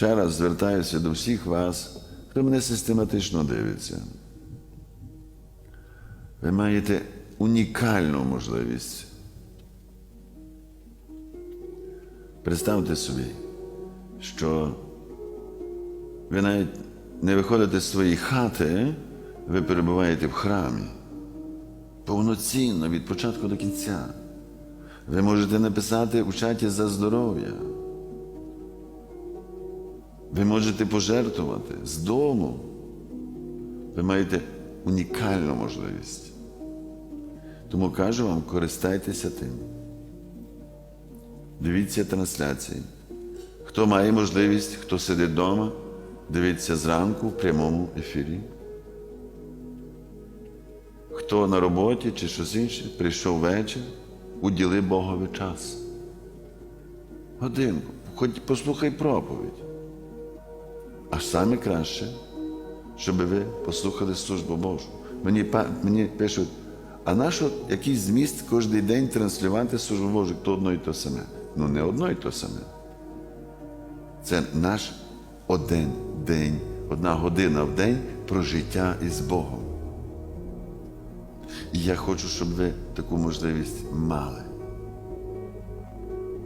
Ще раз звертаюся до всіх вас, хто мене систематично дивиться. Ви маєте унікальну можливість. Представте собі, що ви навіть не виходите з своєї хати, ви перебуваєте в храмі. Повноцінно від початку до кінця. Ви можете написати у чаті за здоров'я. Ви можете пожертвувати з дому. Ви маєте унікальну можливість. Тому кажу вам, користайтеся тим. Дивіться трансляції. Хто має можливість, хто сидить вдома, дивіться зранку в прямому ефірі. Хто на роботі чи щось інше, прийшов вечір, уділи Богові час. Годинку, хоч послухай проповідь. А саме краще, щоб ви послухали службу Божу. Мені, мені пишуть, а нащо якийсь зміст кожен день транслювати службу Божу, то одно і то саме. Ну, не одно і то саме. Це наш один день, одна година в день про життя із Богом. І я хочу, щоб ви таку можливість мали.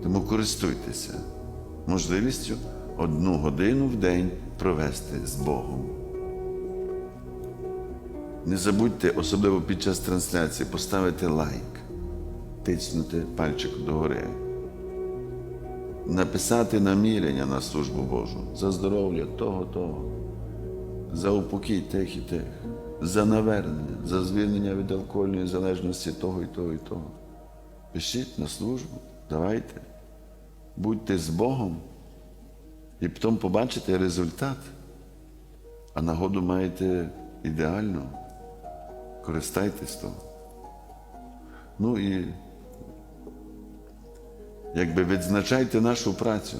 Тому користуйтеся можливістю одну годину в день провести з Богом. Не забудьте, особливо під час трансляції, поставити лайк, тиснути пальчик догори, написати намірення на службу Божу за здоров'я того, того, за упокій тих і тих, за навернення, за звільнення від алкогольної залежності того і того і того. Пишіть на службу, давайте, будьте з Богом і потім побачите результат. А нагоду маєте ідеально. Користайтесь того. Ну і якби відзначайте нашу працю,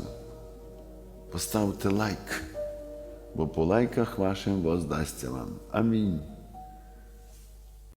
поставте лайк, бо по лайках вашим воздасться вам. Амінь.